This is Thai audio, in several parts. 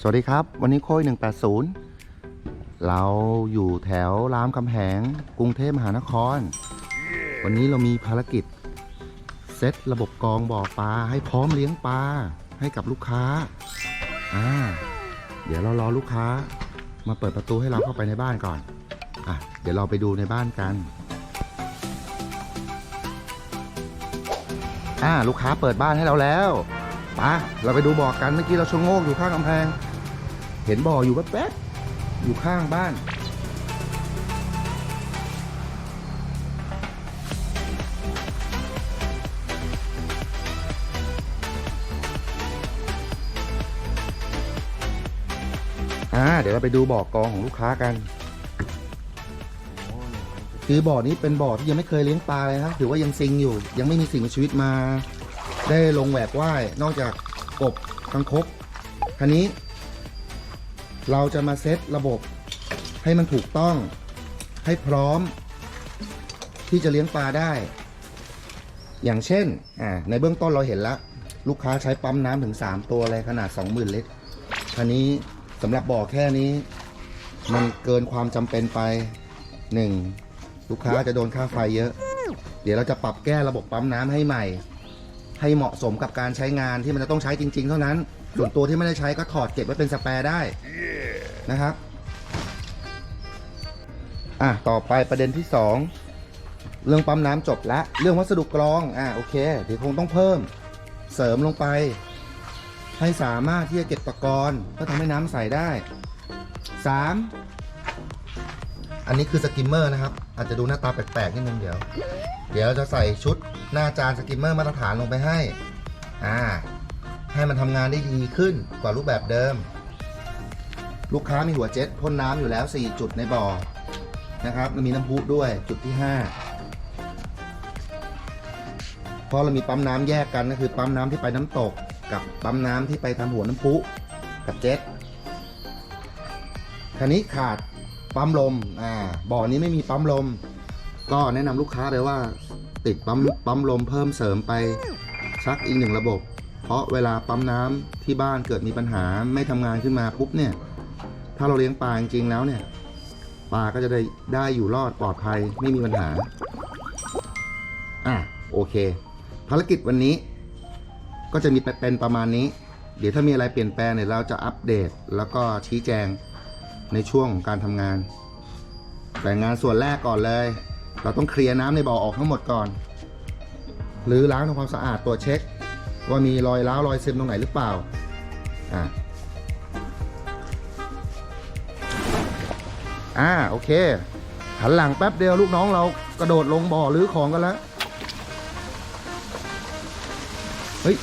สวัสดีครับ วันนี้โค้ย180 เราอยู่แถวรามคำแหง กรุงเทพมหานคร วันนี้เรามีภารกิจ เซตระบบกรองบ่อปลาให้พร้อมเลี้ยงปลาให้กับลูกค้าอ่าเดี๋ยวเรารอลูกค้า มาเปิดประตูให้เราเข้าไปในบ้านก่อนอะเดี๋ยวเราไปดูในบ้านกันอ่าลูกค้าเปิดบ้านให้เราแล้ว ปเราไปดูบ่อกันเมื่อกี้เราชะโงกอยู่ข้างกำแพง เห็นบ่ออยู่แป๊บๆอยู่ข้างบ้าน อ่า เดี๋ยวเราไปดูบ่อกองของลูกค้ากัน คือบ่อนี้เป็นบ่อที่ยังไม่เคยเลี้ยงปลาเลยนะถือว่ายังซิงอยู่ ยังไม่มีสิ่งมีชีวิตมา ได้ลงแหวกว่ายนอกจากกบคังคกคันนี้ เราจะมาเซตระบบให้มันถูกต้อง ให้พร้อม ที่จะเลี้ยงปลาได้ อย่างเช่นอ่าในเบื้องต้นเราเห็นแล้วลูกค้าใช้ปั๊มน้ำถึง 3 ตัวเลยขนาด 20,000 ลิตรคันนี้สำหรับบ่อแค่นี้ มันเกินความจำเป็นไปหนึ่งลูกค้าจะโดนค่าไฟเยอะ เดี๋ยวเราจะปรับแก้ระบบปั๊มน้ำให้ใหม่ ให้เหมาะสมกับการใช้งานที่มันจะต้องใช้จริง ๆ เท่านั้น ส่วนตัวที่ไม่ได้ใช้ก็ถอดเก็บไว้เป็นสแปร์ได้นะครับ อะต่อไปประเด็นที่สองเรื่องปั๊มน้ำจบละ เรื่องวัสดุกรอง อะโอเคเดี๋ยวคงต้องเพิ่มเสริมลงไป ให้สามารถที่จะเก็บตะกอนก็ทำให้น้ำใสได้ 3. อันนี้คือสกิมเมอร์นะครับ อาจจะดูหน้าตาแปลกๆนิดนึงเดี๋ยว เดี๋ยวเราจะใส่ชุดหน้าจานสกิมเมอร์มาตรฐานลงไปให้ อ่า ให้มันทำงานได้ดีขึ้นกว่ารูปแบบเดิม ลูกค้ามีหัวเจ็ตพ่นน้ำอยู่แล้ว 4 จุดในบ่อ นะครับมีน้ำพุด้วยจุดที่ 5 เพราะเรามีปั๊มน้ำแยกกันก็คือปั๊มน้ำที่ไปน้ำตก กับปั๊มน้ำที่ไปทำหัวน้ำพุกับเจ็ตคันนี้ขาด ปั๊มลมอ่าบ่อนี้ไม่มีปั๊มลม ก็แนะนำลูกค้าเลยว่า ติดปั๊มปั๊มลมเพิ่มเสริมไปสักอีกหนึ่งระบบ เพราะเวลาปั๊มน้ำที่บ้านเกิดมีปัญหาไม่ทำงานขึ้นมาปุ๊บเนี่ย ถ้าเราเลี้ยงปลาจริงๆแล้วเนี่ยปลาก็จะได้ได้อยู่รอดปลอดภัยไม่มีปัญหาอะโอเค ภารกิจวันนี้ก็จะมีเป็นประมาณนี้ เดี๋ยวถ้ามีอะไรเปลี่ยนแปลงเนี่ยเราจะอัปเดตแล้วก็ชี้แจง ในช่วงของการทำงาน แต่งานส่วนแรกก่อนเลย เราต้องเคลียร์น้ำในบ่อออกทั้งหมดก่อน หรือล้างทำความสะอาดตรวจเช็ค ว่ามีรอยร้าวรอยซึมตรงไหนหรือเปล่าอ่าอ่าโอเคหันหลังแป๊บเดียวลูกน้องเรากระโดดลงบ่อหรือของกันแล้วเฮ้ย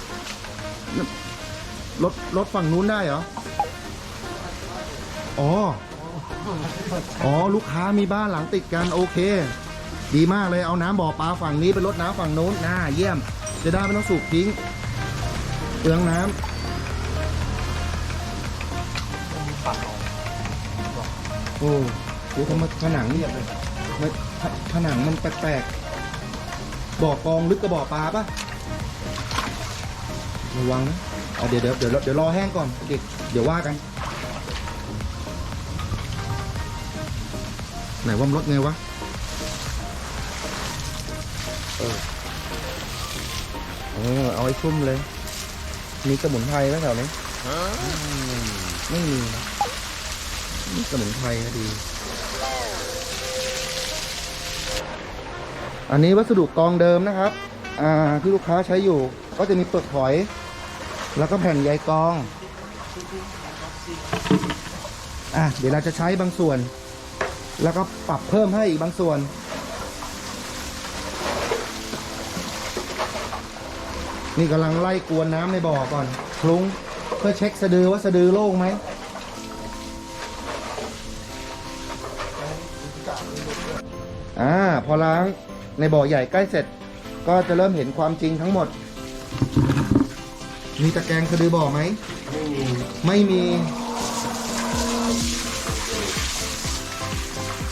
รถรถฝั่งนู้นได้เหรอ อ๋อ อ๋อ ลูกค้ามีบ้านหลังติดกันโอเค ดีมากเลยเอาน้ำบ่อปลาฝั่งนี้ไปรดน้ำฝั่งโน้นน่าเยี่ยม จะได้ไม่ต้องสูบทิ้งเปลืองน้ำโอ้โหทำไมผนังเนี่ยมันผผนังมันแปลกๆบ่อกองลึกกับบ่อปลาปะระวังนะเอาเดี๋ยวเดี๋ยวเดี๋ยวเดี๋ยวรอแห้งก่อนเด็กเดี๋ยวว่ากัน ไหนว่ามนลดไงวะเออเออเอาไอ้ชุ่มเลย มีสมุนไพรไหมแถวนี้อืมไม่มีนะมีสมุนไพรนะดี อันนี้วัสดุกองเดิมนะครับ อ่าที่ลูกค้าใช้อยู่ ก็จะมีเปลือกหอย แล้วก็แผ่นใยกอง อะเดี๋ยวเราจะใช้บางส่วน แล้วก็ปรับเพิ่มให้อีกบางส่วน นี่กำลังไล่กวนน้ำในบ่อก่อนคลุ้งเพื่อเช็คสะดือว่าสะดือโล่งไหมอ่าพอล้างในบ่อใหญ่ใกล้เสร็จ ก็จะเริ่มเห็นความจริงทั้งหมด มีตะแกรงสะดือบ่อไหมไม่มีไม่มี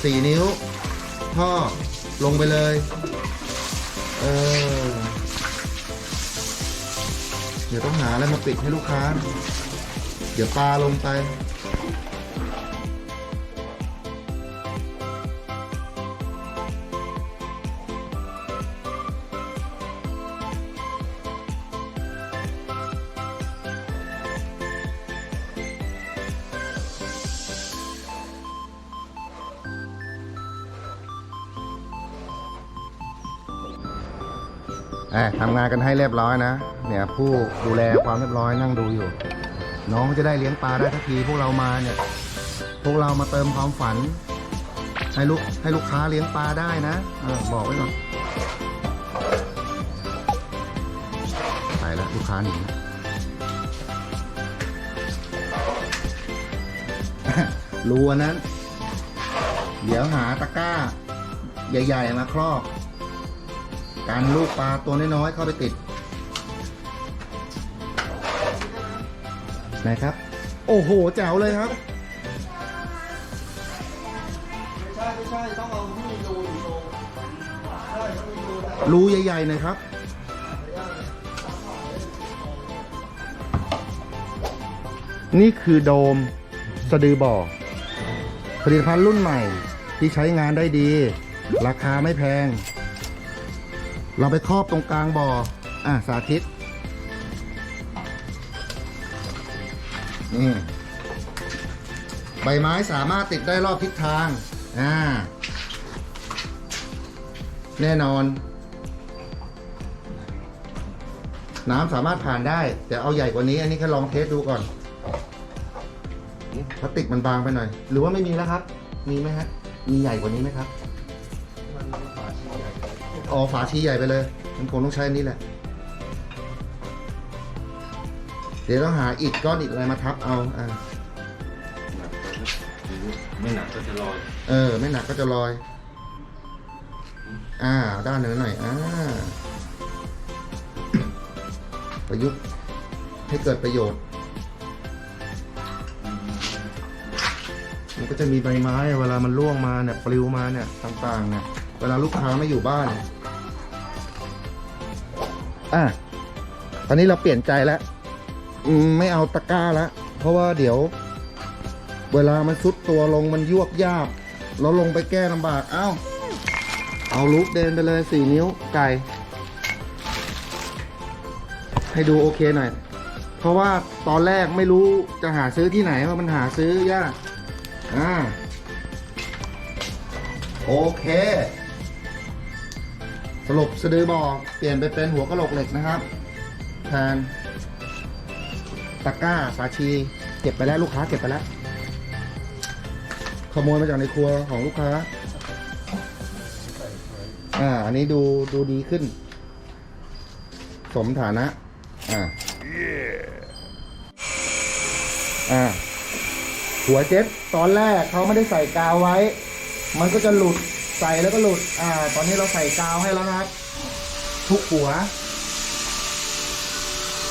สี่นิ้ว ท่อลงไปเลย เออ เดี๋ยวต้องหาอะไรมาปิดให้ลูกค้า เดี๋ยวปลาลงไป อะทำงานกันให้เรียบร้อยนะ เนี่ยผู้ดูแลความเรียบร้อยนั่งดูอยู่ น้องจะได้เลี้ยงปลาได้ทักทีพวกเรามาเนี่ย พวกเรามาเติมความฝัน ให้ลูกให้ลูกค้าเลี้ยงปลาได้นะเออบอกไว้ก่อนไปแล้วลูกค้าหนีรูอันนั้น เดี๋ยวหาตะกร้า ใหญ่ ๆ มาครอบ การลูกปลาตัวน้อยๆเข้าไปติดไหนครับ โอ้โหแจ๋วเลยครับไม่ใช่ไม่ใช่ต้องเอาที่รูอยู่ตรงใช่ต้องมีรูนะรูใหญ่ๆหน่อยครับ นี่คือโดมสะดือบ่อผลิตภัณฑ์รุ่นใหม่ที่ใช้งานได้ดี ราคาไม่แพง เราไปครอบตรงกลางบ่อ อะสาธิต นี่ ใบไม้สามารถติดได้รอบทิศทาง อ่า แน่นอน น้ำสามารถผ่านได้ แต่เอาใหญ่กว่านี้ อันนี้แค่ลองเทสดูก่อนพลาสติกมันบางไปหน่อย หรือว่าไม่มีแล้วครับ มีไหมฮะ มีใหญ่กว่านี้ไหมครับ อ๋อฝาชีใหญ่ไปเลย มันคงต้องใช้อันนี้แหละ เดี๋ยวต้องหาอิฐก้อนอิฐอะไรมาทับเอาอ่าไม่หนักก็จะลอย เออ ไม่หนักก็จะลอย อ่า ด้านหนึ่งหน่อย อ่า ประยุกต์ให้เกิดประโยชน์ มันก็จะมีใบไม้ เวลามันร่วงมาเนี่ย ปลิวมาเนี่ย ต่างๆเนี่ย เวลาลูกค้าไม่อยู่บ้าน อะตอนนี้เราเปลี่ยนใจแล้วไม่เอาตะกร้าแล้วเพราะว่าเดี๋ยว เวลามันซุดตัวลงมันยวบยาบ เราลงไปแก้ลำบากเอ้า เอาลูกเดินไปเลยสี่นิ้วไก่ ให้ดูโอเคหน่อยเพราะว่าตอนแรกไม่รู้จะหาซื้อที่ไหนว่ามันหาซื้อยากอ่าโอเค สรุปสะดือบอกเปลี่ยนไปเป็นหัวกะโหลกเหล็กนะครับ แทนตะกร้าฝาชีเก็บไปแล้วลูกค้าเก็บไปแล้ว ขโมยมาจากในครัวของลูกค้า อ่า อันนี้ดูดูดีขึ้น สมฐานะ อ่า อ่า หัวเจ็ตตอนแรกเขาไม่ได้ใส่กาวไว้ มันก็จะหลุด ใส่แล้วก็หลุด อ่า ตอนนี้เราใส่กาวให้แล้วครับ ทุกหัว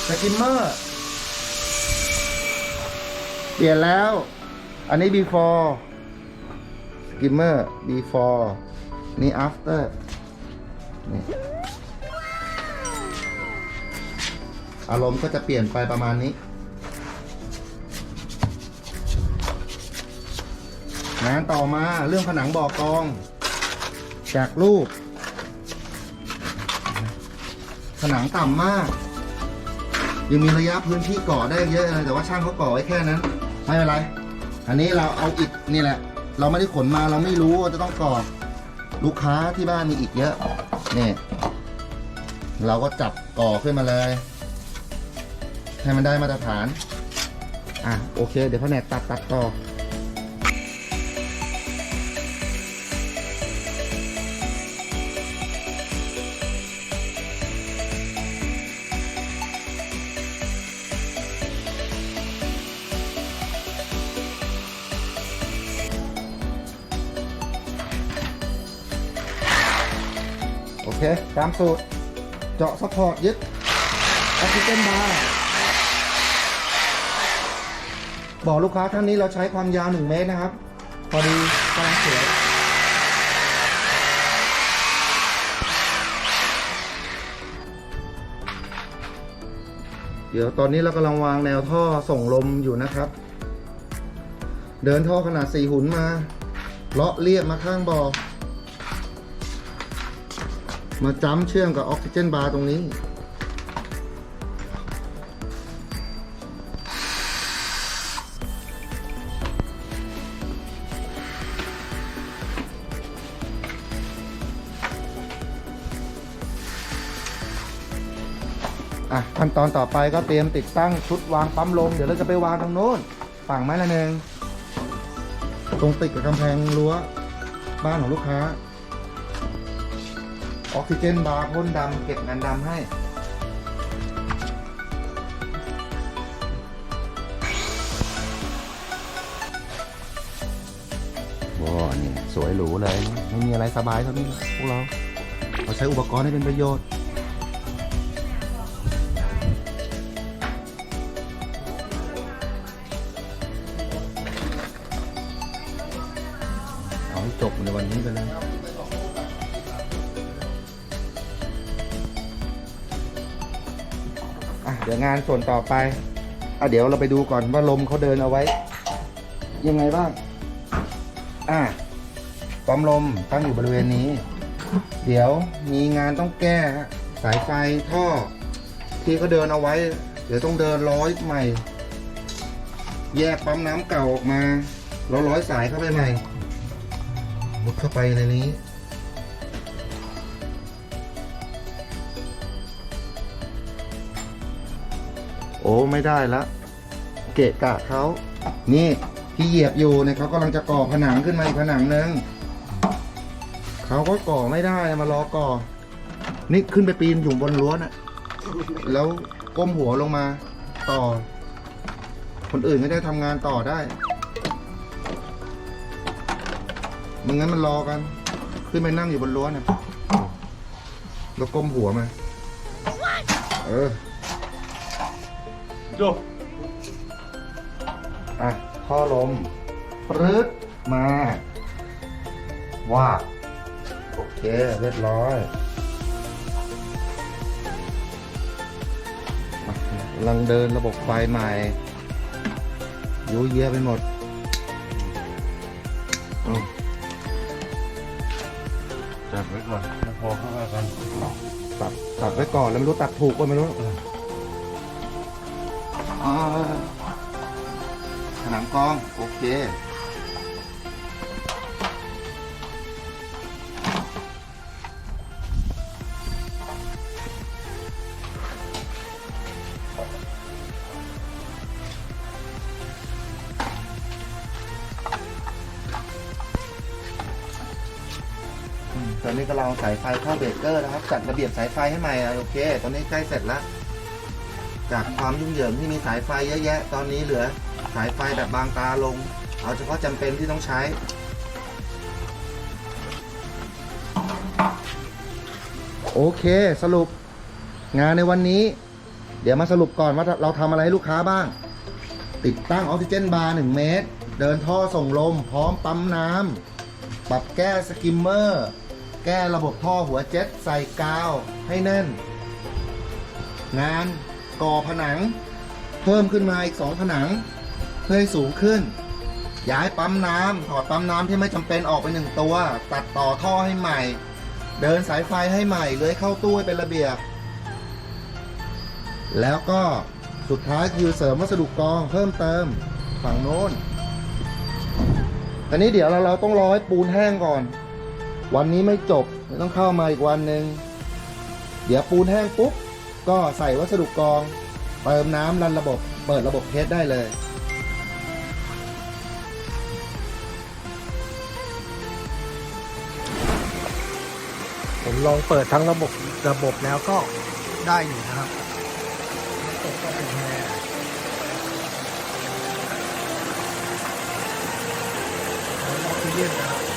สกิมเมอร์ เปลี่ยนแล้ว อันนี้ before skimmer before นี่ after นี่อารมณ์ก็จะเปลี่ยนไปประมาณนี้งานต่อมาเรื่องผนังบ่อกอง จากรูป ผนังต่ำมาก ยังมีระยะพื้นที่ก่อได้เยอะเลยแต่ว่าช่างเขาก่อไว้แค่นั้น ไม่เป็นไร อันนี้เราเอาอิฐนี่แหละ เราไม่ได้ขนมาเราไม่รู้ว่าจะต้องก่อ ลูกค้าที่บ้านมีอิฐเยอะนี่เราก็จับก่อขึ้นมาเลย ให้มันได้มาตรฐาน อะโอเค เดี๋ยวแผนกตัดตัดต่อ เค ตามสูตร เจาะซัพพอร์ตยึดออกซิเจนบาร์บอกลูกค้าท่านนี้เราใช้ความยาว 1 เมตรนะครับ พอดีกำลังสวยเดี๋ยวตอนนี้เรากำลังวางแนวท่อส่งลมอยู่นะครับ เดินท่อขนาดสี่หุ่นมาเลาะเรียบมาข้างบ่อ มาจ้ำเชื่อมกับออกซิเจนบาร์ตรงนี้ อะขั้นตอนต่อไปก็เตรียมติดตั้งชุดวางปั๊มลม เดี๋ยวเราจะไปวางตรงโน้นฝั่งไม้ละหนึ่งตรงติดกับกำแพงรั้วบ้านของลูกค้า ออกซิเจนบาร์พ่นดำเก็บงานดำให้ ว้านี่สวยหรูเลยไม่มีอะไรสบายเท่านี้พวกเรา เราใช้อุปกรณ์ให้เป็นประโยชน์ เอาให้จบในวันนี้ไปเลย ดี๋ยวงานส่วนต่อไปอะเดี๋ยวเราไปดูก่อนว่าลมเขาเดินเอาไว้ ยังไงบ้าง อะปั๊มลมตั้งอยู่บริเวณนี้ เดี๋ยวมีงานต้องแก้สายไฟท่อ ที่เขาเดินเอาไว้ เดี๋ยวต้องเดินร้อยใหม่ แยกปั๊มน้ำเก่าออกมาแล้วร้อยสายเข้าไปใหม่มุดเข้าไปในนี้ อ้ไม่ได้ละ เกะกะเขานี่ที่เหยียบอยู่เนี่ยเขากำลังจะก่อผนังขึ้นมาอีกผนังหนึ่งเขาก็ก่อไม่ได้มารอก่อ นี่ขึ้นไปปีนอยู่บนรั้วน่ะ แล้วก้มหัวลงมาต่อ คนอื่นไม่ได้ทำงานต่อได้มึงงั้นมันรอกัน ขึ้นไปนั่งอยู่บนรั้วน่ะแล้วก้มหัวมา เออ จบอะท่อลมปรื๊ดมา ว่าบโอเค เรียบร้อยมากำลังเดินระบบไฟใหม่ยูเยียไปหมดอืมจัดไว้ก่อนแล้วพอเข้ามากันตัดตัดไว้ก่อนแล้วไม่รู้ตัดถูกก็ไม่รู้อ่า ผนังกอง โอเค ตอนนี้ก็เราสายไฟเข้าเบรกเกอร์นะครับ จัดระเบียบสายไฟให้ใหม่อะโอเค ตอนนี้ใกล้เสร็จแล้ว จากความยุ่งเหยิงที่มีสายไฟเยอะแยะ ตอนนี้เหลือสายไฟแบบบางตาลง เอาเฉพาะจำเป็นที่ต้องใช้โอเคสรุปงานในวันนี้ เดี๋ยวมาสรุปก่อนว่าเราทำอะไรให้ลูกค้าบ้าง ติดตั้งออกซิเจนบาร์ 1 เมตร เดินท่อส่งลม พร้อมปั๊มน้ำปรับแก้สกิมเมอร์ แก้ระบบท่อหัวเจ็ตใส่กาวให้แน่น งาน ก่อผนัง เพิ่มขึ้นมาอีก2ผนัง เพื่อให้สูงขึ้น ย้ายปั๊มน้ำถอดปั๊มน้ำที่ไม่จำเป็นออกไปหนึ่งตัว ตัดต่อท่อให้ใหม่ เดินสายไฟให้ใหม่เลื้อยเข้าตู้ให้เป็นระเบียบ แล้วก็สุดท้ายคือเสริมวัสดุกองเพิ่มเติมฝั่งโน้นอันนี้เดี๋ยวเราเราต้องรอให้ปูนแห้งก่อน วันนี้ไม่จบต้องเข้ามาอีกวันหนึ่งเดี๋ยวปูนแห้งปุ๊บ ก็ใส่วัสดุกรอง เติมน้ำรันระบบ เปิดระบบเทสได้เลยผมลองเปิดทั้งระบบระบบแล้วก็ได้อยู่นะครับตกก็เป็นแค่ออกซิเจนนะครับ